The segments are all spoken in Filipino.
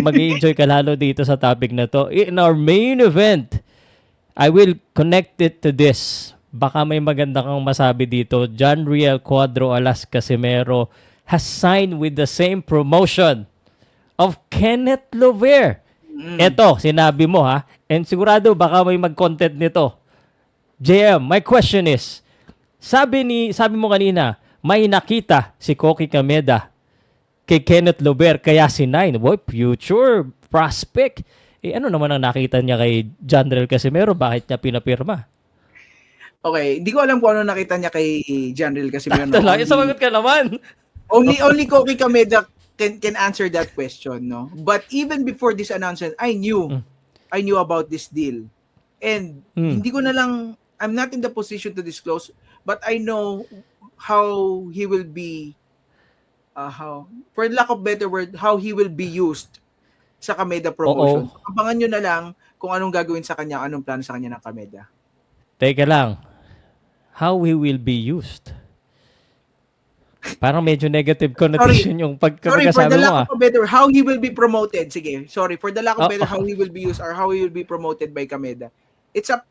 mag enjoy ka lalo dito sa topic na to. In our main event, I will connect it to this. Baka may maganda kang masabi dito. John Riel Cuadro Alas Casimero has signed with the same promotion of Kenneth Lover. Eto, sinabi mo ha. And sigurado baka may mag-content nito. JM, my question is, sabi ni sabi mo kanina, may nakita si Koki Kameda kay Kenneth Lober kaya si Nine, boy, future prospect. Eh ano naman ang nakita niya kay John Rel Casimero? Bakit niya pinapirma? Okay, hindi ko alam kung ano nakita niya kay Janril kasi meron Talaga, sumagot ka naman. only only Koki Kameda can can answer that question, no? But even before this announcement, I knew Mm. I knew about this deal. And Mm. hindi ko na lang I'm not in the position to disclose, but I know how he will be uh, how for lack of better word, how he will be used sa Kameda promotion. Abangan nyo na lang kung anong gagawin sa kanya, anong plano sa kanya ng Kameda. Teka lang. How he will be used? Parang medyo negative connotation yung Sorry, for pagkakasabi the mo lack ah. of better, how he will be promoted. Sige, sorry. For the lack of Oh, better, oh. how he will be used or how he will be promoted by Kameda. It's up,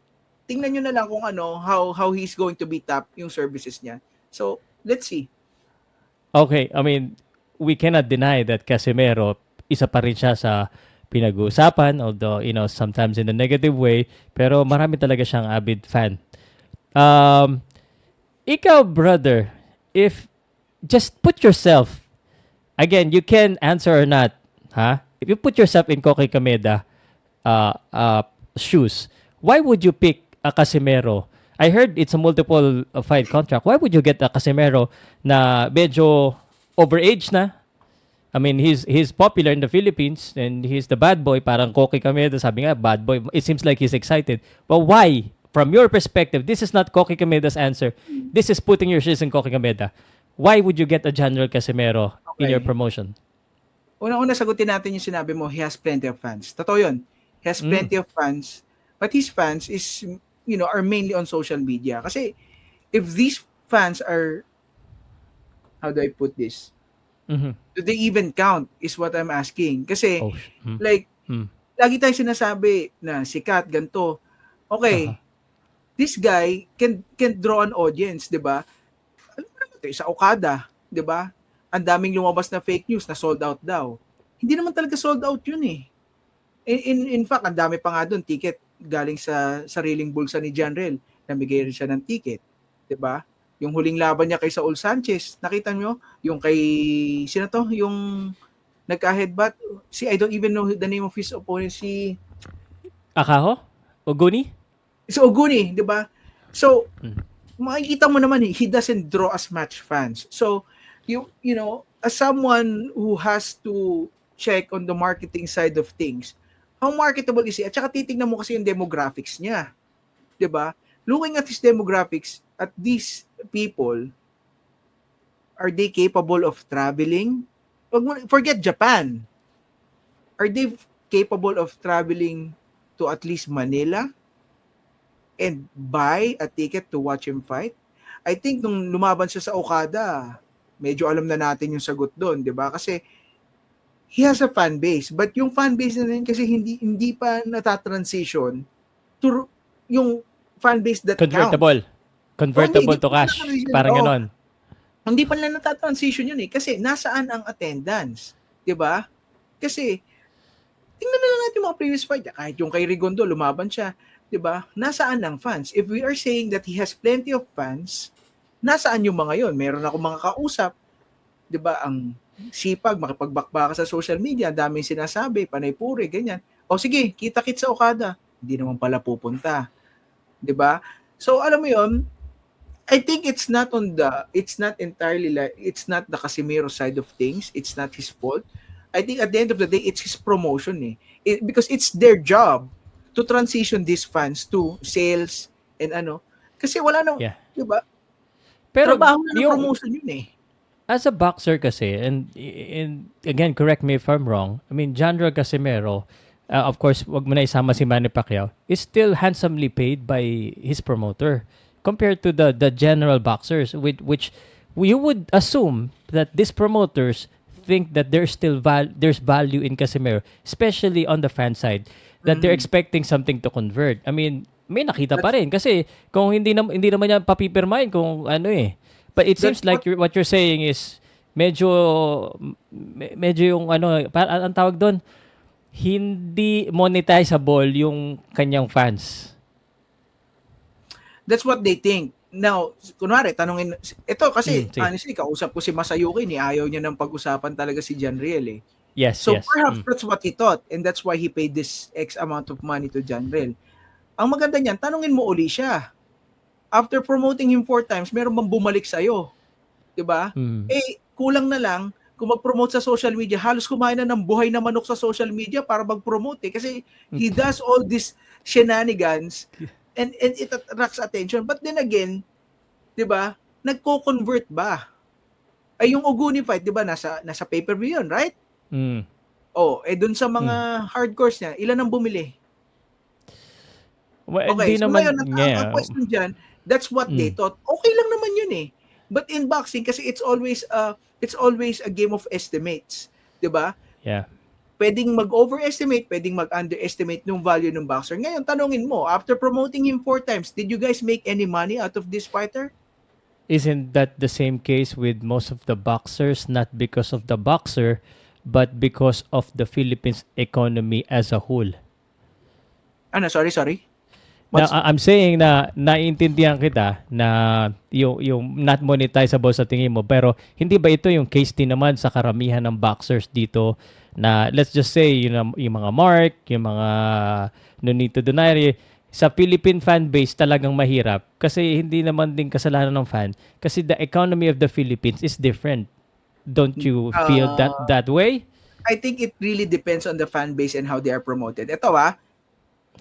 tingnan nyo na lang kung ano, how how he's going to be tap yung services niya. So, let's see. Okay, I mean, we cannot deny that Casimero, isa pa rin siya sa pinag-uusapan, although, you know, sometimes in a negative way, pero marami talaga siyang avid fan. Um, ikaw, brother, if, just put yourself, again, you can answer or not, ha? If you put yourself in Koki Kameda uh, uh, shoes, why would you pick a Casimero? I heard it's a multiple uh, fight contract. Why would you get a Casimero na medyo overage na? I mean, he's he's popular in the Philippines and he's the bad boy. Parang Koki Kameda, sabi nga, bad boy. It seems like he's excited. But why? From your perspective, this is not Koki Kameda's answer. This is putting your shoes in Koki Kameda. Why would you get a General Casimero in Okay. your promotion? Una-una sagutin natin yung sinabi mo, he has plenty of fans. Totoo yun. He has Mm. plenty of fans. But his fans is, you know, are mainly on social media. Kasi, if these fans are, how do I put this? Mhm. Do they even count is what I'm asking. Kasi, Oh, hmm. like, Hmm. lagi tayo sinasabi na sikat, ganito. Okay, Aha. this guy can can draw an audience, 'di ba? Sa Okada, 'di ba? Ang daming lumabas na fake news na sold out daw. Hindi naman talaga sold out 'yun eh. In, in, in fact, ang dami pa nga doon ticket galing sa sariling bulsa ni Janrel. Namigay rin siya ng ticket, 'di ba? Yung huling laban niya kay Saul Sanchez, nakita niyo? Yung kay sino to? Yung nagka-headbutt si I don't even know the name of his opponent si Akaho? Oguni? si Oguni, 'di ba? So, Mm. makikita mo naman he doesn't draw as much fans. So, you you know, as someone who has to check on the marketing side of things, how marketable is he? At saka titignan mo kasi yung demographics niya. 'Di ba? Looking at his demographics, at these people, are they capable of traveling? Forget Japan. Are they capable of traveling to at least Manila? and buy a ticket to watch him fight? I think nung lumaban siya sa Okada, medyo alam na natin yung sagot doon, 'di ba? Kasi he has a fan base, but yung fan base na rin kasi hindi hindi pa natatransition to yung fan base that counts. Convertible. Convertible hindi to cash. Parang Oo. ganon. Hindi pa nila natatransition yun eh. Kasi nasaan ang attendance? 'Di ba? Kasi tingnan na lang natin yung mga previous fight. Kahit yung kay Rigondo, lumaban siya. 'Di ba? Nasaan ang fans? If we are saying that he has plenty of fans, nasaan yung mga yon? Meron ako mga kausap. 'Di ba? Ang sipag, makipagbakbaka sa social media, daming sinasabi, panay puri, ganyan. O sige, kita-kit sa Okada. Hindi naman pala pupunta. 'Di ba? So alam mo yon, I think it's not on the it's not entirely like it's not the Casimiro side of things. It's not his fault. I think at the end of the day it's his promotion eh. It- because it's their job to transition these fans to sales and ano. Kasi wala nang, Yeah. 'di ba? Pero Trabaho na ng yung, promotion yun eh. As a boxer kasi, and, and again, correct me if I'm wrong, I mean, Jandro Casimero, uh, of course, wag mo na isama si Manny Pacquiao, is still handsomely paid by his promoter compared to the the general boxers, which, which you would assume that these promoters think that there's still val- there's value in Casemiro, especially on the fan side, that they're Mm. expecting something to convert. I mean, may nakita pa rin kasi kung hindi na, hindi naman niya papipirmahin kung ano eh. But it seems like you're, what you're saying is medyo me- medyo yung ano, para, ang tawag doon, hindi monetizable yung kanyang fans. That's what they think. Now, kunwari, tanungin, ito kasi, Mm, sige. honestly, kausap ko si Masayuki, ni ayaw niya nang pag-usapan talaga si John Riel eh. Yes, So yes. perhaps Mm. that's what he thought and that's why he paid this X amount of money to John Riel. Ang maganda niyan, tanungin mo uli siya. After promoting him four times, meron bang bumalik sa'yo? 'Di ba? Mm. Eh, kulang na lang kung mag-promote sa social media, halos kumain na ng buhay na manok sa social media para mag-promote eh. Kasi he does all these shenanigans and, and it attracts attention. But then again, di ba, nagko-convert ba? Ay yung Oguni fight, di ba, nasa, nasa pay-per-view yun, right? Mm. Oh, eh dun sa mga hardcores niya, ilan ang bumili? Well, Okay, so naman ngayon, ang- yeah. ang question dyan, that's what they Mm. thought. Okay lang naman yun eh. But in boxing, kasi it's always uh, it's always a game of estimates. 'di ba? Yeah. Pwedeng mag-overestimate, pwedeng mag-underestimate yung value ng boxer. Ngayon, tanungin mo, after promoting him four times, did you guys make any money out of this fighter? Isn't that the same case with most of the boxers not because of the boxer but because of the Philippines economy as a whole? Ano, sorry, sorry. Now, What's- I- I'm saying na naiintindihan kita na yung yung not monetizable sa tingin mo pero hindi ba ito yung case din naman sa karamihan ng boxers dito na let's just say yung, yung mga Mark, yung mga Nonito Donaire sa Philippine fan base talagang mahirap kasi hindi naman din kasalanan ng fan kasi the economy of the Philippines is different. Don't you feel that Uh, that way? I think it really depends on the fan base and how they are promoted. Ito ah.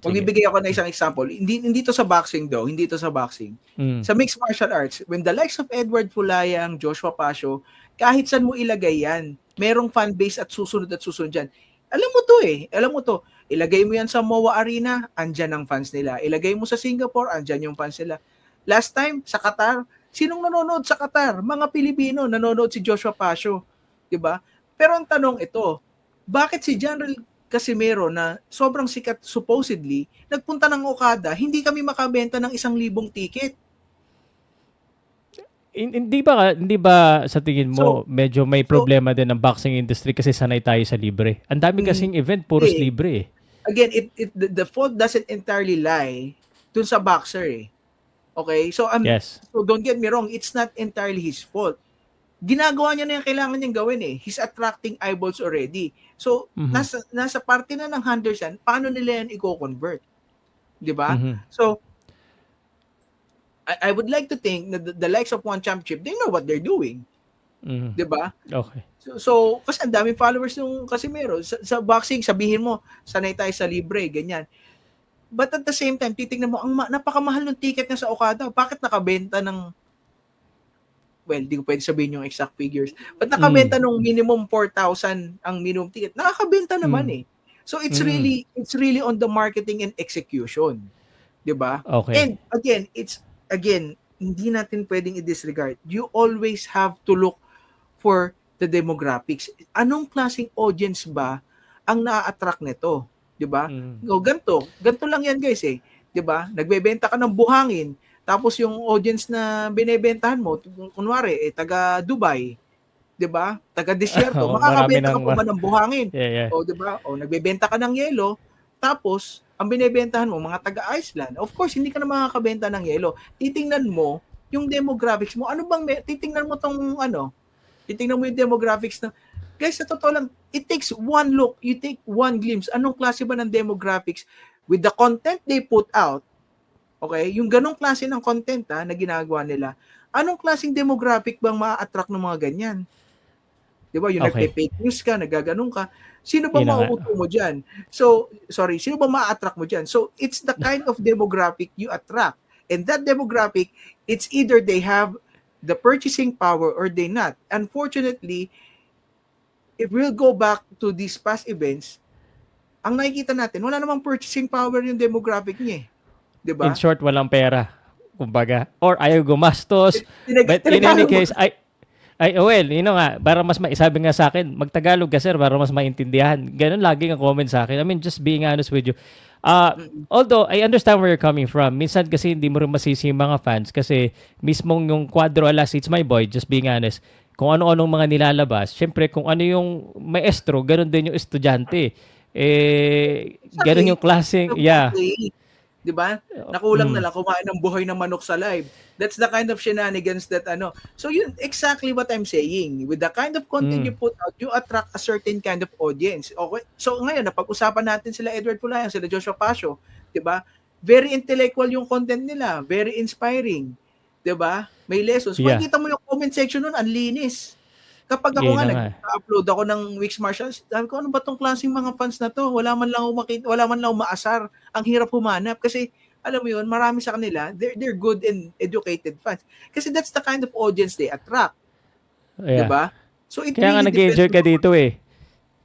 Magbibigay ako ng isang example. Hindi, hindi to sa boxing though, hindi to sa boxing. Mm. Sa mixed martial arts, when the likes of Edward Fulayang, Joshua Pasio, kahit saan mo ilagay yan, merong fan base at susunod at susunod dyan. Alam mo to eh, alam mo to. Ilagay mo yan sa MOA Arena, andyan ang fans nila. Ilagay mo sa Singapore, andyan yung fans nila. Last time, sa Qatar, sinong nanonood sa Qatar? Mga Pilipino, nanonood si Joshua Pasio. 'di ba? Pero ang tanong ito, bakit si General Casimero na sobrang sikat supposedly, nagpunta ng Okada, hindi kami makabenta ng isang libong ticket? Hin- Hindi ba hindi ba sa tingin mo So- medyo may problema din ng boxing industry kasi sanay tayo sa libre. Ang dami Mm, kasing event puros eh. libre eh. again, it, it the, the fault doesn't entirely lie dun sa boxer eh. Okay? So, um, Yes. so don't get me wrong, it's not entirely his fault. Ginagawa niya na yung kailangan niyang gawin eh. He's attracting eyeballs already. So, Mhm. nasa nasa parte na ng hunters yan, paano nila yan i-convert? 'Di ba? Mhm. So, I, I would like to think that the, the likes of One Championship, they know what they're doing. Mhm. 'Di ba? Okay. So, so kasi ang daming followers ng Casimero. Sa, sa boxing, sabihin mo, sanay tayo sa libre, ganyan. But at the same time, titignan mo, ang ma- napakamahal ng ticket niya sa Okada. Bakit nakabenta ng, well, di ko pwede sabihin yung exact figures. But nakabenta Mm. ng minimum 4,000 ang minimum ticket. Nakakabenta naman Mm. eh. So it's Mm. really, it's really on the marketing and execution. 'Di ba? Okay. And again, it's again, hindi natin pwedeng i-disregard. You always have to look for the demographics. Anong klaseng audience ba ang na-attract nito? 'Di ba? Mm. O ganto, ganto lang 'yan guys eh. 'Di ba? Nagbebenta ka ng buhangin, tapos yung audience na binebentahan mo, kunwari eh taga Dubai, 'di ba? Taga Desierto, Oo, makakabenta marami ka ng- pa ba ng buhangin? Yeah, yeah. O, di ba? O, nagbebenta ka ng yelo, tapos, ang binebentahan mo, mga taga-Iceland. Of course, hindi ka na makakabenta ng yelo. Titingnan mo, yung demographics mo, ano bang, me- titingnan mo tong, ano, titingnan mo yung demographics na, guys, sa totoo lang, it takes one look, you take one glimpse, anong klase ba ng demographics with the content they put out, okay, yung ganong klase ng content ha, na ginagawa nila, anong klaseng demographic bang ma-attract ng mga ganyan? Di ba? Yung Okay. nagpe-fake news ka, nagaganon ka. Sino ba mauuto mo dyan? So, sorry, sino ba ma-attract mo dyan? So, it's the kind of demographic you attract. And that demographic, it's either they have the purchasing power or they not. Unfortunately, if we'll go back to these past events, ang nakikita natin, wala namang purchasing power yung demographic niya eh. Di ba? In short, walang pera. Kumbaga. Or ayaw gumastos. Tinag- But in any case, I Ay, oh, well, you know nga, para mas maisabi nga sa akin, magtagalog ka sir para mas maintindihan. Ganun lagi ang comment sa akin. I mean, just being honest with you. Uh, although, I understand where you're coming from. Minsan kasi hindi mo rin masisi yung mga fans kasi mismong yung Quadro Alas, it's my boy, just being honest. Kung ano-anong mga nilalabas, syempre kung ano yung maestro, ganun din yung estudyante. Eh, ganun yung klaseng, yeah. Di ba? Nakulang Mm. na lang kumain ng buhay ng manok sa live. That's the kind of shenanigans that ano. So yun exactly what I'm saying. With the kind of content Mm. you put out, you attract a certain kind of audience. Okay? So ngayon napag-usapan natin sila Edward Pulayan, sila Joshua Pasio, 'di ba? Very intellectual yung content nila, very inspiring. 'Di ba? May lessons. Yeah. Makikita mo yung comment section nun, ang linis. Kapag ako Yun nga na nga. nag-upload ako ng Wix Marshals, sabi ko ano ba tong klaseng mga fans na to? Wala man lang makita, wala man lang maasar. Ang hirap humanap kasi alam mo yun, marami sa kanila, they're, they're good and educated fans. Kasi that's the kind of audience they attract, yeah. 'di ba? So it Kaya nga really nag-enjoy depends ka on- dito eh.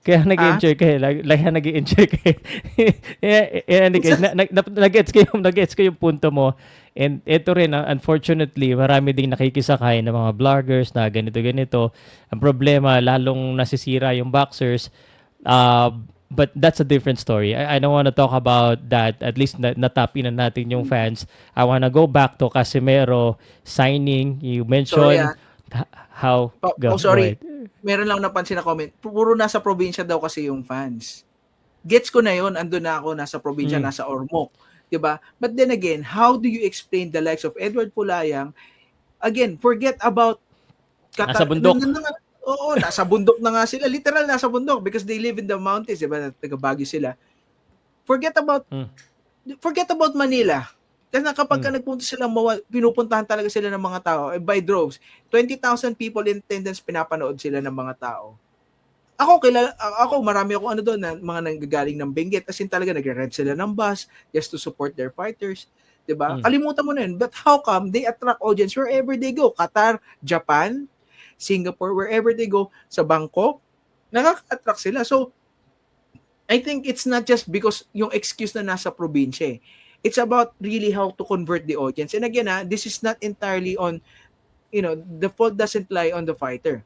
Kaya nag-enjoy ka eh. Lag- nag-enjoy ka eh. Eh, eh, any case, na- na- na- Nag-gets ko yung, nag-gets ko yung punto mo. And ito rin, ah, unfortunately, marami ding nakikisakay ng mga vloggers na ganito-ganito. Ang problema, lalong nasisira yung boxers. Uh, but that's a different story. I, I don't want to talk about that. At least na, natapin na natin yung fans. I want to go back to Casimero signing. You mentioned Sorry, ah. How... Pa- go, oh, sorry. go. Meron lang napansin na comment. Puro nasa probinsya daw kasi yung fans. Gets ko na yon, ando na ako nasa probinsya, Mm. nasa Ormoc, 'di ba? But then again, how do you explain the likes of Edward Pulayang? Again, forget about Nasa bundok. Nandun na nga- Oo, nasa bundok na nga sila. Literal nasa bundok because they live in the mountains, 'di ba? Taga Baguio sila. Forget about Mm. forget about Manila. Kasi kapag ka Mm. nagpunta sila, mawa, pinupuntahan talaga sila ng mga tao eh, by droves. 20,000 people in attendance, pinapanood sila ng mga tao. Ako, kilala, ako, marami ako ano doon, na, mga nanggagaling ng Benguet, as in talaga nagre-rent sila ng bus just to support their fighters. 'di ba? Mm. Kalimutan mo na yun. But how come they attract audience wherever they go? Qatar, Japan, Singapore, wherever they go, sa Bangkok, nakaka-attract sila. So, I think it's not just because yung excuse na nasa probinsya eh. It's about really how to convert the audience. And again, ah, this is not entirely on, you know, the fault doesn't lie on the fighter.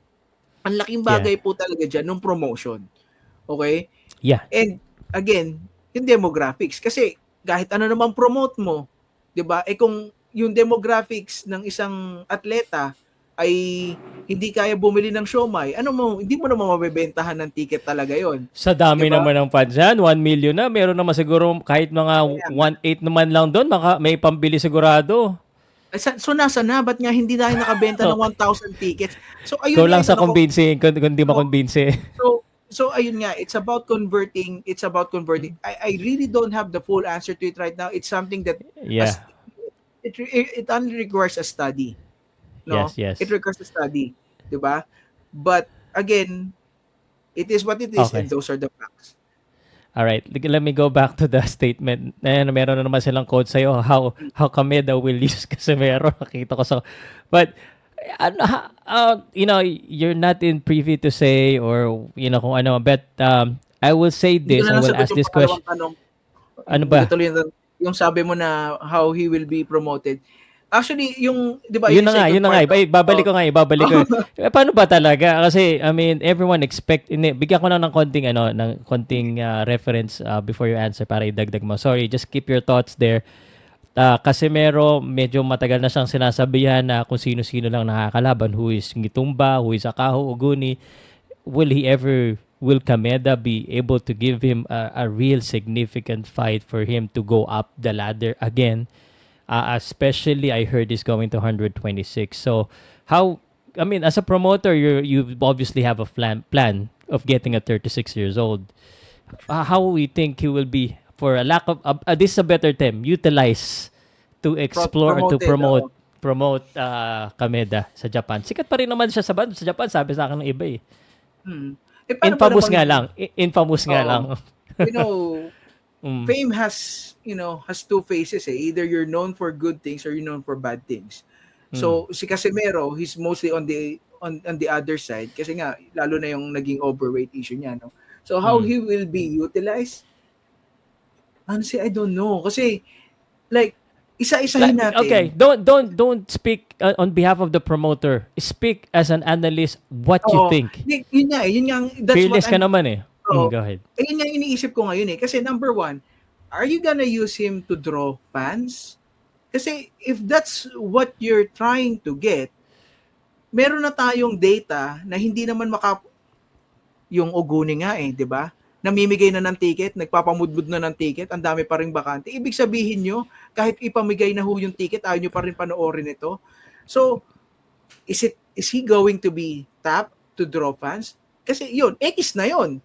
Ang laking bagay po talaga dyan nung promotion. Okay? Yeah. And again, yung demographics. Kasi kahit ano naman promote mo, di ba? Eh kung yung demographics ng isang atleta ay hindi kaya bumili ng siomay, ano mo, hindi mo naman mabebentahan ng ticket talaga yon. Sa dami Diba? naman ng fans yan, 1 million na. Meron naman siguro kahit mga 1.8 naman lang doon, maka, may pambili sigurado. Eh, So nasa na, ba't nga hindi tayo nakabenta ng 1,000 tickets? So ayun nga lang sa convincing, kung, kung di makonvince. So so ayun nga, it's about converting, it's about converting. I I really don't have the full answer to it right now. It's something that Yeah. as- it it, it only requires a study. No? Yes, yes. It requires a study, 'di ba? But again, it is what it is Okay. and those are the facts. All right, let me go back to the statement. Ayan, meron na naman silang quote sa'yo, how, how Kameda will use Casemiro. Nakita ko sa... But, ano, ha- uh, you know, you're not in privy to say or, you know, kung ano, but um, I will say this, I will ask this question. Tanong. Ano ba? yung sabi mo na how he will be promoted. Actually, yung, di ba, yun na nga, yun na nga. Iba- Babalik oh, ko nga, ibabalik ko. Eh, Paano ba talaga? Kasi, I mean, everyone expect, hindi, bigyan ko lang ng konting, ano, ng konting uh, reference uh, before you answer para idagdag mo. Sorry, just keep your thoughts there. Uh, Casemiro, medyo matagal na siyang sinasabihan na kung sino-sino lang nakakalaban. Who is Ngitumba, who is Akaho, Uguni. Will he ever, will Kameda be able to give him a, a real significant fight for him to go up the ladder again? Uh, especially, I heard he's going to 126. So, how? I mean, as a promoter, you you obviously have a plan plan of getting a 36 years old. Uh, how we think he will be for a lack of uh, uh, this is a better term utilize to explore or to promote promote uh, Kameda sa Japan. Sikat pa rin naman siya sa, ban- sa Japan, sabi sa akin ng iba eh. hmm. Eh, Infamous namang- nga lang. Infamous nga Oo. lang. You know, Mm. fame has, you know, has two faces eh. Either you're known for good things or you're known for bad things. So, Hmm. si Casemiro, he's mostly on the on on the other side kasi nga lalo na yung naging overweight issue niya, no. So, how Hmm. he will be utilized? Honestly, I don't know kasi like Isa-isahin natin. okay, don't don't don't speak uh, on behalf of the promoter. Speak as an analyst what you Oo. think. Y- yun nga, eh, yun nga, that's Fearless what ka I'm, naman eh. Oo. Mm, go ahead. eh, yun nga yung iniisip ko ngayon eh. Kasi number one, are you gonna use him to draw fans? Kasi if that's what you're trying to get, meron na tayong data na hindi naman maka yung Oguni nga eh, di ba? Namimigay na ng ticket, nagpapamudmud na ng ticket, ang dami pa rin bakante. Ibig sabihin nyo, kahit ipamigay na ho yung ticket, ayaw nyo pa rin panoorin ito. So, is it is he going to be tapped to draw fans? Kasi yun, X na yun.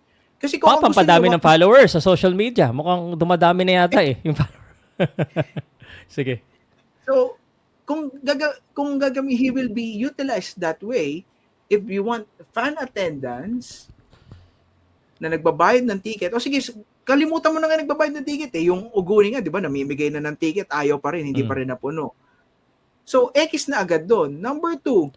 Kasi kung pampadami nyo- ng followers sa social media. Mukhang dumadami na yata eh. Yung follower. Sige. So, kung gaga kung gagami he will be utilized that way if you want fan attendance na nagbabayad ng ticket. O sige, kalimutan mo na nga nagbabayad ng ticket eh. Yung uguni nga, di ba, namimigay na ng ticket, ayaw pa rin, hindi Mm. pa rin napuno. So, X na agad doon. Number two,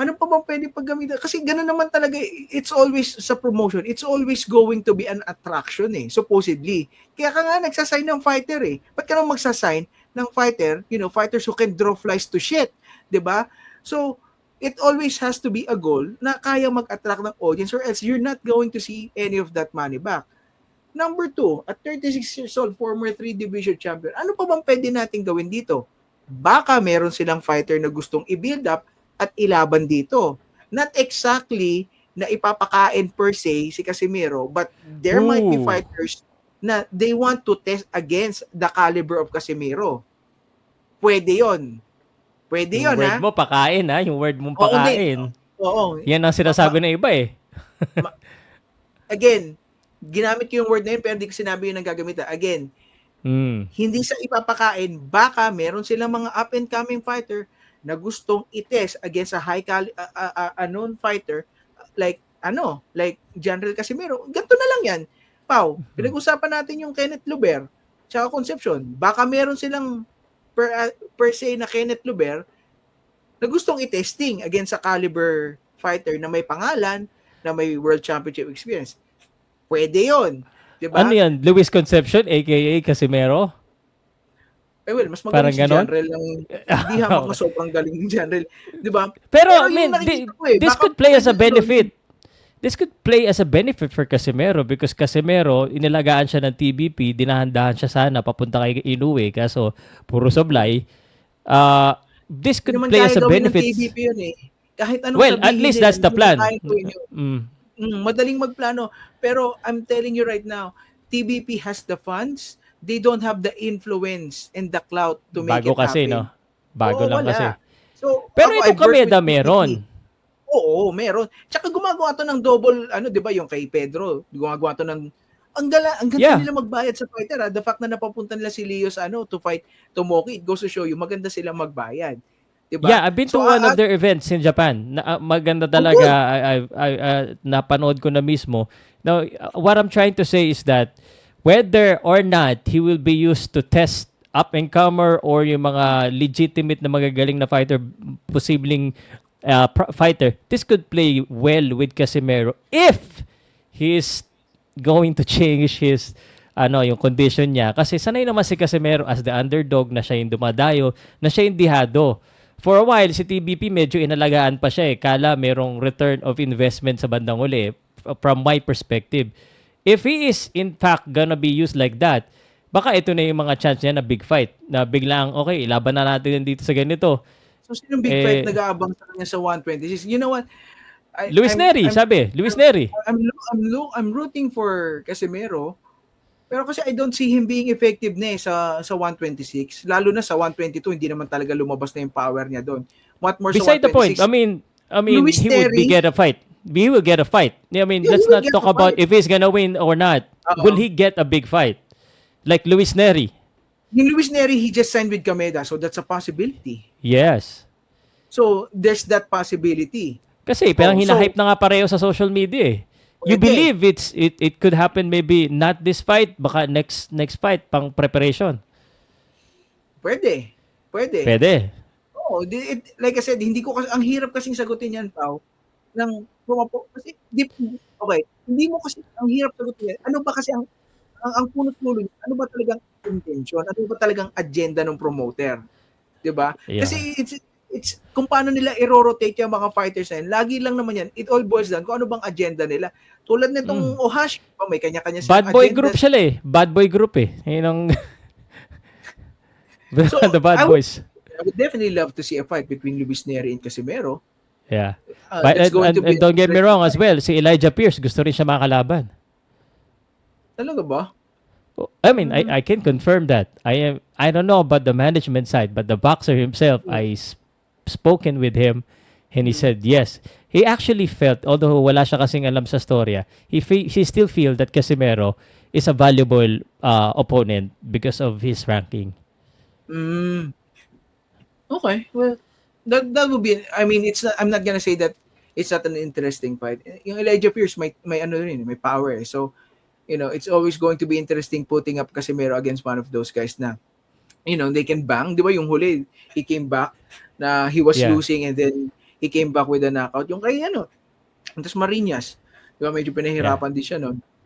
ano pa bang pwede paggamitan? Kasi gano'n naman talaga, it's always sa promotion, it's always going to be an attraction eh, supposedly. Kaya ka nga nagsasign ng fighter eh. Ba't ka naman magsasign ng fighter, you know, fighters who can draw flies to shit, ba? So, it always has to be a goal na kaya mag-attract ng audience or else you're not going to see any of that money back. Number two, at 36 years old, former 3 division champion, ano pa bang pwede natin gawin dito? Baka meron silang fighter na gustong i-build up at ilaban dito. Not exactly na ipapakain per se si Casimiro, but there might be Ooh. fighters na they want to test against the caliber of Casimiro. Pwede yon. Pwede Yung yon word ha. mo, pakain ha. Yung word mong Oo, pakain. Oo. Yan ang sinasabi ng iba eh. Again, ginamit ko yung word na yun pero hindi ko sinabi yun ang gagamitan. Again, Mm. hindi sa ipapakain, baka meron silang mga up and coming fighter na gustong itest against a high cali- a, a, a- a known fighter like ano, like General Casimiro. Ganto na lang 'yan. Pau, pinag-usapan natin yung Kenneth Luber tsaka Concepcion. Baka meron silang per, uh, per se na Kenneth Luber na gustong i-testing against a caliber fighter na may pangalan, na may world championship experience. Pwede 'yon. 'Di ba? Ano yan? Luis Conception, aka Casimero? Eh well, mas Parang magaling si ganon? General lang. Hindi hamak na sobrang galing ni General. Di ba? Pero, Pero I yun mean, ang thi- nakikita ko eh. this Baka could play as a benefit. This could play as a benefit for Casimero because Casimero, inilagaan siya ng TBP, dinahandahan siya sana papunta kay Inoue, kaso puro sablay. Uh, this could play as a gawin ng benefit. TVP yun eh. Kahit anong Well, at least that's the plan. yun. Mm. Mm, madaling magplano. Pero I'm telling you right now, TBP has the funds. They don't have the influence and the clout to make Bago it kasi, happen. no? Bago Oo, lang wala. kasi. So, Pero ako, ito I've worked kami with da TBP. meron. Oo, meron. Tsaka gumagawa to ng double, ano, di ba, yung kay Pedro, gumagawa to ng, ang gala, ang ganda Yeah. nila magbayad sa fighter, ha? The fact na napapunta nila si Leo sa, ano, to fight Tomoki, it goes to show you, maganda silang magbayad. Di ba? Yeah, I've been to So, one ah, of their events in Japan. Na, ah, maganda talaga. I, I, I, ah, napanood ko na mismo. Now, ah, what I'm trying to say is that whether or not he will be used to test up and comer or yung mga legitimate na magagaling na fighter, posibleng pro- fighter, this could play well with Casimero if he is going to change his ano yung condition niya. Kasi sanay naman si Casimero as the underdog na siya yung dumadayo na siya yung dihado. For a while si TBP medyo inalagaan pa siya eh. Kala merong return of investment sa bandang uli f- from my perspective if he is in fact gonna be used like that baka ito na yung mga chance niya na big fight na biglang okay ilaban na natin dito sa ganito So, sinong big Eh, fight nag-aabang sa kanya sa 126? You know what? I, Luis I'm- Neri I'm- sabi Luis Neri I'm, I'm, lo- I'm rooting for Casemiro. Pero kasi I don't see him being effective na eh sa, sa 126. Lalo na sa 122, hindi naman talaga lumabas na yung power niya doon. What more beside sa the point 126? I mean I mean Luis he would be get a fight he will get a fight I mean Yeah, let's not talk about fight. if he's gonna win or not Oo. will he get a big fight like Luis Neri Yung Luis Neri, he just signed with Kameda, so that's a possibility. yes So, there's that possibility. Kasi parang Oh, so- hinahype na nga pareho sa social media eh. You Pwede. believe it's it it could happen maybe not this fight, baka next next fight pang preparation. Pwede. Pwede. Pwede. Di- it- like I said, hindi ko kasi, ang hirap kasing sagutin yan, Pao, ng pumapo, kasi, di, okay, hindi mo kasi, ang hirap sagutin yan, ano ba kasi ang, ang, ang punot dulo ano ba talagang intention? Ano ba talagang agenda ng promoter? 'Di ba? Yeah. Kasi it's it's kung paano nila i-rotate yung mga fighters na yun, lagi lang naman yan, it all boils down kung ano bang agenda nila. Tulad nitong Ohashi, oh, may kanya-kanya silang. Bad boy agenda. group sila eh. Bad boy group eh. Yun ang... So, the bad I would- boys. I would definitely love to see a fight between Luis Neri and Casimero. Yeah. Uh, But, and, and- and don't get me wrong as well, si Elijah Pierce gusto rin siya makalaban. Talaga ba? Oh, I mean. I, I can confirm that. I am I don't know about the management side, but the boxer himself, I s- spoken with him and he said yes. He actually felt, although wala siya kasing alam sa storya, he fe- he still feel that Casimero is a valuable uh, opponent because of his ranking. Mm. Okay, well, that that would be. I mean, it's not. I'm not gonna say that it's not an interesting fight. Yung Elijah Pierce may may ano rin, may power. Eh. So, you know, it's always going to be interesting putting up Casimero against one of those guys na, you know, they can bang. Di ba yung huli, he came back na he was Yeah. losing and then he came back with a knockout. Yung kay ano, Tapos Marinas. Di ba medyo pinahirapan din siya noon.